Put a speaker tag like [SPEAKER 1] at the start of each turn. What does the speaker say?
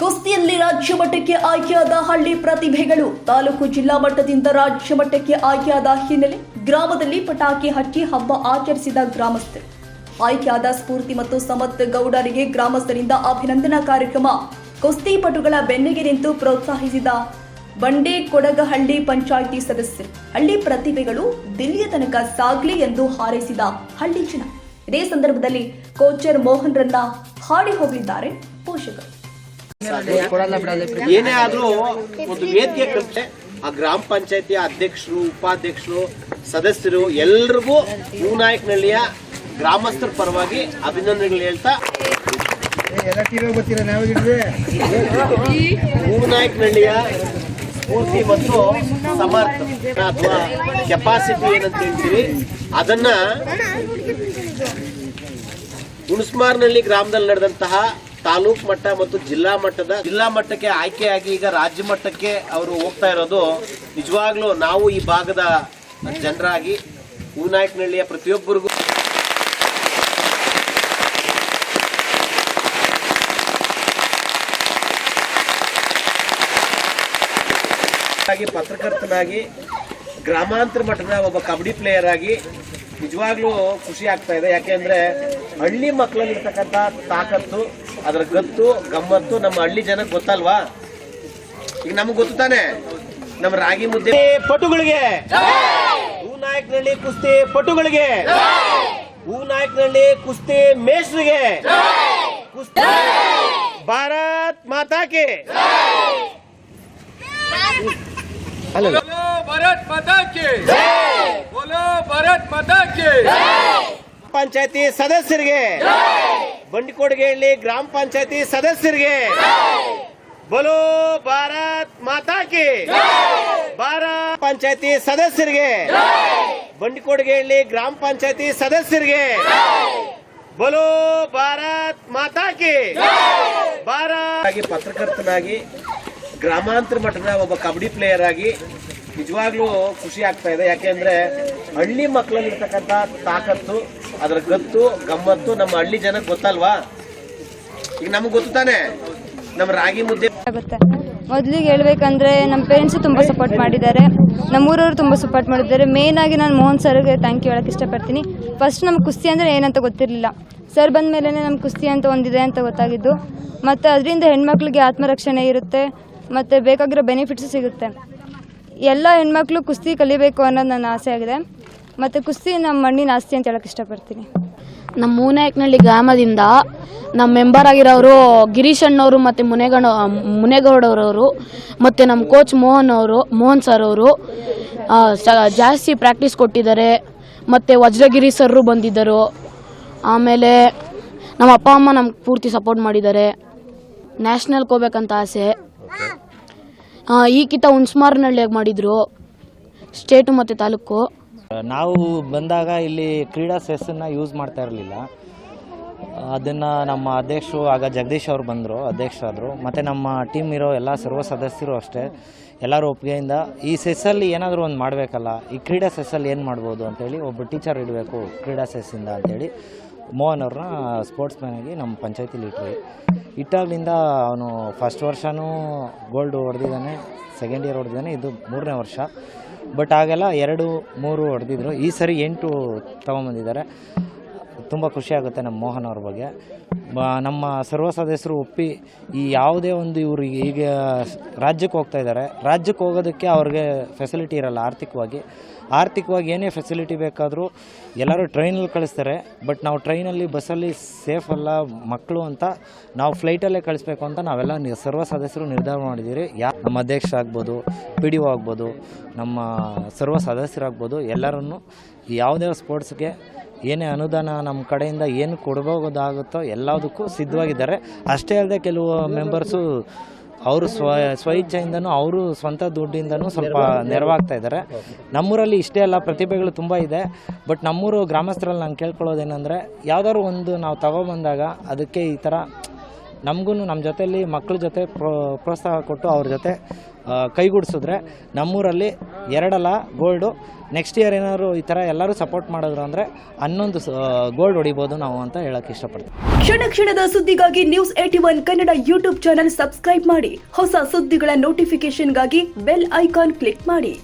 [SPEAKER 1] ಕುಸ್ತಿಯಲ್ಲಿ ರಾಜ್ಯ ಮಟ್ಟಕ್ಕೆ ಆಯ್ಕೆಯಾದ ಹಳ್ಳಿ ಪ್ರತಿಭೆಗಳು ತಾಲೂಕು ಜಿಲ್ಲಾ ಮಟ್ಟದಿಂದ ರಾಜ್ಯ ಮಟ್ಟಕ್ಕೆ ಆಯ್ಕೆಯಾದ ಹಿನ್ನೆಲೆ ಗ್ರಾಮದಲ್ಲಿ ಪಟಾಕಿ ಹಚ್ಚಿ ಹಬ್ಬ ಆಚರಿಸಿದ ಗ್ರಾಮಸ್ಥರು. ಆಯ್ಕೆಯಾದ ಸ್ಫೂರ್ತಿ ಮತ್ತು ಸಮತ್ ಗೌಡರಿಗೆ ಗ್ರಾಮಸ್ಥರಿಂದ ಅಭಿನಂದನಾ ಕಾರ್ಯಕ್ರಮ. ಕುಸ್ತಿಪಟುಗಳ ಬೆನ್ನಿಗೆ ನಿಂತು ಪ್ರೋತ್ಸಾಹಿಸಿದ ಬಂಡೆ ಕೊಡಗಹಳ್ಳಿ ಪಂಚಾಯಿತಿ ಸದಸ್ಯರು. ಹಳ್ಳಿ ಪ್ರತಿಭೆಗಳು ದಿಲ್ಲಿಯ ತನಕ ಸಾಗ್ಲಿ ಎಂದು ಹಾರೈಸಿದ ಹಳ್ಳಿ ಜನ. ಇದೇ ಸಂದರ್ಭದಲ್ಲಿ ಕೋಚರ್ ಮೋಹನ್ ರನ್ನ ಹಾಡಿ ಹೋಗಲಿದ್ದಾರೆ ಪೋಷಕರು.
[SPEAKER 2] ಏನೇ ಆದ್ರೂ ಒಂದು ವೇದಿಕೆ ಕಲ್ಪಿಸಿ ಆ ಗ್ರಾಮ ಪಂಚಾಯತಿ ಅಧ್ಯಕ್ಷರು, ಉಪಾಧ್ಯಕ್ಷರು, ಸದಸ್ಯರು ಎಲ್ರಿಗೂ ಹೂನಾಯಕನಹಳ್ಳಿಯ ಗ್ರಾಮಸ್ಥರ ಪರವಾಗಿ ಅಭಿನಂದನೆಗಳು ಹೇಳ್ತಾ ಹೂನಾಯಕನಹಳ್ಳಿಯ ಸ್ಫೂರ್ತಿ ಮತ್ತು ಸಮರ್ಥ ಅಥವಾ ಕೆಪಾಸಿಟಿ ಏನಂತ ಹೇಳ್ತೀವಿ, ಅದನ್ನ ಹುಣಸ್ಮಾರ್ನಹಳ್ಳಿ ಗ್ರಾಮದಲ್ಲಿ ನಡೆದಂತಹ ತಾಲೂಕ್ ಮಟ್ಟ ಮತ್ತು ಜಿಲ್ಲಾ ಮಟ್ಟದ ಜಿಲ್ಲಾ ಮಟ್ಟಕ್ಕೆ ಆಯ್ಕೆಯಾಗಿ ಈಗ ರಾಜ್ಯ ಮಟ್ಟಕ್ಕೆ ಅವರು ಹೋಗ್ತಾ ಇರೋದು. ನಿಜವಾಗ್ಲೂ ನಾವು ಈ ಭಾಗದ ಜನರಾಗಿ ಹೂನಾಯಕನಹಳ್ಳಿಯ ಪ್ರತಿಯೊಬ್ಬರಿಗೂ ಪತ್ರಕರ್ತನಾಗಿ ಗ್ರಾಮಾಂತರ ಮಟ್ಟದ ಒಬ್ಬ ಕಬಡ್ಡಿ ಪ್ಲೇಯರ್ ಆಗಿ ನಿಜವಾಗ್ಲೂ ಖುಷಿ ಆಗ್ತಾ ಇದೆ. ಯಾಕೆಂದ್ರೆ ಹಳ್ಳಿ ಮಕ್ಕಳಲ್ಲಿರ್ತಕ್ಕಂಥ ತಾಕತ್ತು ಅದರ ಗತ್ತು ಗಮ್ಮತ್ತು ನಮ್ಮ ಹಳ್ಳಿ ಜನಕ್ಕೆ ಗೊತ್ತಲ್ವಾ? ಈಗ ನಮ್ಗೆ ಗೊತ್ತು ತಾನೆ? ನಮ್ಮ ರಾಗಿ ಮುದ್ದೆ ಪಟುಗಳಿಗೆ. ಹೂನಾಯಕನಹಳ್ಳಿ ಕುಸ್ತಿ ಪಟುಗಳಿಗೆ. ಹೂನಾಯಕನಹಳ್ಳಿ ಕುಸ್ತಿ ಮೇಸ್ರಿಗೆ. ಕುಸ್ತಿ ಭಾರತ್ ಮಾತಾಕೆ. ಅಲ್ಲ
[SPEAKER 3] ಭಾರತ್ ಮತಕ್ಕೆ. ಭಾರತ್ ಮತಕ್ಕೆ.
[SPEAKER 2] ಪಂಚಾಯತಿ ಸದಸ್ಯರಿಗೆ. ಬಂಡಿಕೋಡ್ಗೆಹಳ್ಳಿ ಗ್ರಾಮ ಪಂಚಾಯತಿ ಸದಸ್ಯರಿಗೆ. ಬಲೋ ಭಾರತ್ ಮಾತಾಕಿ. ಭಾರತ್ ಪಂಚಾಯತಿ ಸದಸ್ಯರಿಗೆ. ಬಂಡಿಕೋಡ್ಗೆಹಳ್ಳಿ ಗ್ರಾಮ ಪಂಚಾಯತಿ ಸದಸ್ಯರಿಗೆ. ಬಲೋ ಭಾರತ್ ಮಾತಾಕಿ. ಭಾರತ್ ಪತ್ರಕರ್ತನಾಗಿ ಗ್ರಾಮಾಂತರ ಮಟ್ಟದ ಒಬ್ಬ ಕಬಡ್ಡಿ ಪ್ಲೇಯರ್ ಆಗಿ ನಿಜವಾಗ್ಲೂ ಖುಷಿ ಆಗ್ತಾ ಇದೆ. ಯಾಕೆಂದ್ರೆ ಹಳ್ಳಿ ಮಕ್ಕಳಲ್ಲಿರ್ತಕ್ಕಂಥ ತಾಕತ್ತು, ಅದರ ಗತ್ತು, ಗಮ್ಮತ್ತು ನಮ್ಮ ಹಳ್ಳಿ ಜನಕ್ಕೆ ಗೊತ್ತಲ್ವಾ? ಈಗ ನಮ್ಗೆ ಗೊತ್ತು ತಾನೆ? ನಮ್ಮ ರಾಗಿ ಮುದ್ದೆ
[SPEAKER 4] ಆಗುತ್ತೆ ಮೊದಲಿಗೆ ಹೇಳ್ಬೇಕಂದ್ರೆ ನಮ್ಮ ಪೇರೆಂಟ್ಸು ತುಂಬ ಸಪೋರ್ಟ್ ಮಾಡಿದ್ದಾರೆ. ನಮ್ಮೂರವರು ತುಂಬ ಸಪೋರ್ಟ್ ಮಾಡಿದ್ದಾರೆ. ಮೇನ್ ಆಗಿ ನಾನು ಮೋಹನ್ ಸರ್ಗೆ ಥ್ಯಾಂಕ್ ಯು ಹೇಳಕ್ ಇಷ್ಟಪಡ್ತೀನಿ. ಫಸ್ಟ್ ನಮ್ಗೆ ಕುಸ್ತಿ ಅಂದರೆ ಏನಂತ ಗೊತ್ತಿರಲಿಲ್ಲ. ಸರ್ ಬಂದ ಮೇಲೆ ನಮ್ಗೆ ಕುಸ್ತಿ ಅಂತ ಒಂದಿದೆ ಅಂತ ಗೊತ್ತಾಗಿದ್ದು. ಮತ್ತು ಅದರಿಂದ ಹೆಣ್ಮಕ್ಳಿಗೆ ಆತ್ಮರಕ್ಷಣೆ ಇರುತ್ತೆ. ಮತ್ತು ಬೇಕಾಗಿರೋ ಬೆನಿಫಿಟ್ಸು ಸಿಗುತ್ತೆ. ಎಲ್ಲ ಹೆಣ್ಮಕ್ಳು ಕುಸ್ತಿ ಕಲಿಬೇಕು ಅನ್ನೋದು ನನ್ನ ಆಸೆ ಆಗಿದೆ. ಮತ್ತು ಕುಸ್ತಿ ನಮ್ಮ ಮಣ್ಣಿನ ಆಸ್ತಿ ಅಂತ ಹೇಳಕ್ಕೆ ಇಷ್ಟಪಡ್ತೀನಿ.
[SPEAKER 5] ನಮ್ಮ ಮೂನಾಯಕನಹಳ್ಳಿ ಗ್ರಾಮದಿಂದ ನಮ್ಮ ಮೆಂಬರ್ ಆಗಿರೋರು ಗಿರೀಶ್ ಅಣ್ಣವರು ಮತ್ತು ಮುನೇಗೌಡ ಮುನೇಗೌಡರವರು ಮತ್ತು ನಮ್ಮ ಕೋಚ್ ಮೋಹನ್ ಅವರು, ಮೋಹನ್ ಸರ್ ಅವರು ಜಾಸ್ತಿ ಪ್ರಾಕ್ಟೀಸ್ ಕೊಟ್ಟಿದ್ದಾರೆ. ಮತ್ತು ವಜ್ರಗಿರಿ ಸರ್ರು ಬಂದಿದ್ದರು. ಆಮೇಲೆ ನಮ್ಮ ಅಪ್ಪ, ಅಮ್ಮ ನಮ್ಗೆ ಪೂರ್ತಿ ಸಪೋರ್ಟ್ ಮಾಡಿದ್ದಾರೆ. ನ್ಯಾಷನಲ್ಗೆ ಹೋಗ್ಬೇಕಂತ ಆಸೆ. ಈ ಕಿತ ಹುಣ್ಸ್ಮಾರ್ನಹಳ್ಳಿಯಾಗ ಮಾಡಿದರು, ಸ್ಟೇಟು ಮತ್ತು ತಾಲೂಕು.
[SPEAKER 6] ನಾವು ಬಂದಾಗ ಇಲ್ಲಿ ಕ್ರೀಡಾ ಸೆಸ್ಸನ್ನು ಯೂಸ್ ಮಾಡ್ತಾ ಇರಲಿಲ್ಲ. ಅದನ್ನು ನಮ್ಮ ಅಧ್ಯಕ್ಷರು, ಆಗ ಜಗದೀಶ್ ಅವರು ಬಂದರು, ಅಧ್ಯಕ್ಷರಾದರು. ಮತ್ತು ನಮ್ಮ ಟೀಮ್ ಇರೋ ಎಲ್ಲ ಸರ್ವ ಸದಸ್ಯರು ಅಷ್ಟೇ, ಎಲ್ಲರೂ ಒಪ್ಪಿಗೆಯಿಂದ ಈ ಸೆಸ್ಸಲ್ಲಿ ಏನಾದರೂ ಒಂದು ಮಾಡಬೇಕಲ್ಲ, ಈ ಕ್ರೀಡಾ ಸೆಸ್ಸಲ್ಲಿ ಏನು ಮಾಡ್ಬೋದು ಅಂತೇಳಿ ಒಬ್ಬ ಟೀಚರ್ ಇಡಬೇಕು ಕ್ರೀಡಾ ಸೆಸ್ಸಿಂದ ಅಂತೇಳಿ. ಮೋಹನ್ ಅವ್ರನ್ನ ಸ್ಪೋರ್ಟ್ಸ್ ಮ್ಯಾನ್ ಆಗಿ ನಮ್ಮ ಪಂಚಾಯತಿಲಿ ಇಟ್ವಿ. ಇಟ್ಟಾಗಲಿಂದ ಅವನು ಫಸ್ಟ್ ವರ್ಷನೂ ಗೋಲ್ಡ್ ಹೊಡೆದಿದ್ದಾನೆ ಸೆಕೆಂಡ್ ಇಯರ್ ಹೊಡೆದಿದ್ದಾನೆ, ಇದು ಮೂರನೇ ವರ್ಷ. ಬಟ್ ಆಗೆಲ್ಲ ಎರಡು, ಮೂರು ಹೊಡೆದಿದ್ರು. ಈ ಸರಿ ಎಂಟು ತೊಗೊಂಬಂದಿದ್ದಾರೆ. ತುಂಬ ಖುಷಿಯಾಗುತ್ತೆ ನಮ್ಮ ಮೋಹನ್ ಅವ್ರ ಬಗ್ಗೆ. ನಮ್ಮ ಸರ್ವ ಸದಸ್ಯರು ಒಪ್ಪಿ ಈ ಯಾವುದೇ ಒಂದು ಇವರು ಈಗ ರಾಜ್ಯಕ್ಕೆ ಹೋಗ್ತಾ ಇದ್ದಾರೆ. ರಾಜ್ಯಕ್ಕೆ ಹೋಗೋದಕ್ಕೆ ಅವ್ರಿಗೆ ಫೆಸಿಲಿಟಿ ಇರಲ್ಲ ಆರ್ಥಿಕವಾಗಿ. ಆರ್ಥಿಕವಾಗಿ ಏನೇ ಫೆಸಿಲಿಟಿ ಬೇಕಾದರೂ ಎಲ್ಲರೂ ಟ್ರೈನಲ್ಲಿ ಕಳಿಸ್ತಾರೆ. ಬಟ್ ನಾವು ಟ್ರೈನಲ್ಲಿ ಬಸ್ಸಲ್ಲಿ ಸೇಫ್ ಅಲ್ಲ ಮಕ್ಕಳು ಅಂತ ನಾವು ಫ್ಲೈಟಲ್ಲೇ ಕಳಿಸ್ಬೇಕು ಅಂತ ನಾವೆಲ್ಲ ಸರ್ವ ಸದಸ್ಯರು ನಿರ್ಧಾರ ಮಾಡಿದ್ದೀರಿ. ಯಾ, ನಮ್ಮ ಅಧ್ಯಕ್ಷ ಆಗ್ಬೋದು ಪಿ ಡಿ ಒ ಆಗ್ಬೋದು, ನಮ್ಮ ಸರ್ವ ಸದಸ್ಯರಾಗ್ಬೋದು ಎಲ್ಲರನ್ನು ಯಾವುದೇ ಸ್ಪೋರ್ಟ್ಸ್ಗೆ ಏನೇ ಅನುದಾನ ನಮ್ಮ ಕಡೆಯಿಂದ ಏನು ಕೊಡ್ಬೋದಾಗುತ್ತೋ ಎಲ್ಲದಕ್ಕೂ ಸಿದ್ಧವಾಗಿದ್ದಾರೆ. ಅಷ್ಟೇ ಅಲ್ಲದೆ ಕೆಲವು ಮೆಂಬರ್ಸು ಅವರು ಸ್ವ, ಸ್ವಇಚ್ಛೆಯಿಂದನೂ ಅವರು ಸ್ವಂತ ದುಡ್ಡಿಂದನೂ ಸ್ವಲ್ಪ ನೆರವಾಗ್ತಾ ಇದ್ದಾರೆ. ನಮ್ಮೂರಲ್ಲಿ ಇಷ್ಟೇ ಅಲ್ಲ, ಪ್ರತಿಭೆಗಳು ತುಂಬ ಇದೆ. ಬಟ್ ನಮ್ಮೂರು ಗ್ರಾಮಸ್ಥರಲ್ಲಿ ನಾನು ಕೇಳ್ಕೊಳ್ಳೋದೇನೆಂದರೆ, ಯಾವುದಾದ್ರು ಒಂದು ನಾವು ತಗೊಬಂದಾಗ ಅದಕ್ಕೆ ಈ ಥರ ನಮಗೂ ನಮ್ಮ ಜೊತೆಯಲ್ಲಿ ಮಕ್ಕಳ ಜೊತೆ ಪ್ರೋ, ಪ್ರೋತ್ಸಾಹ ಕೊಟ್ಟು ಅವ್ರ ಜೊತೆ ಕೈಗೂಡಿಸಿದ್ರೆ ನಮ್ಮೂರಲ್ಲಿ ಎರಡಲ್ಲ ಗೋಲ್ಡು. ನೆಕ್ಸ್ಟ್ ಇಯರ್ ಏನಾದ್ರು ಈ ಥರ ಎಲ್ಲರೂ ಸಪೋರ್ಟ್ ಮಾಡಿದ್ರು ಅಂದರೆ ಹನ್ನೊಂದು ಗೋಲ್ಡ್ ಹೊಡಿಬೋದು ನಾವು ಅಂತ ಹೇಳಕ್ ಇಷ್ಟಪಡ್ತೀವಿ
[SPEAKER 7] ಕ್ಷಣ ಕ್ಷಣದ ಸುದ್ದಿಗಾಗಿ news eighty one Kannada YouTube channel subscribe ಮಾಡಿ. ಹೊಸ ಸುದ್ದಿಗಳ ನೋಟಿಫಿಕೇಶನ್ಗಾಗಿ ಬೆಲ್ ಐಕಾನ್ ಕ್ಲಿಕ್ ಮಾಡಿ.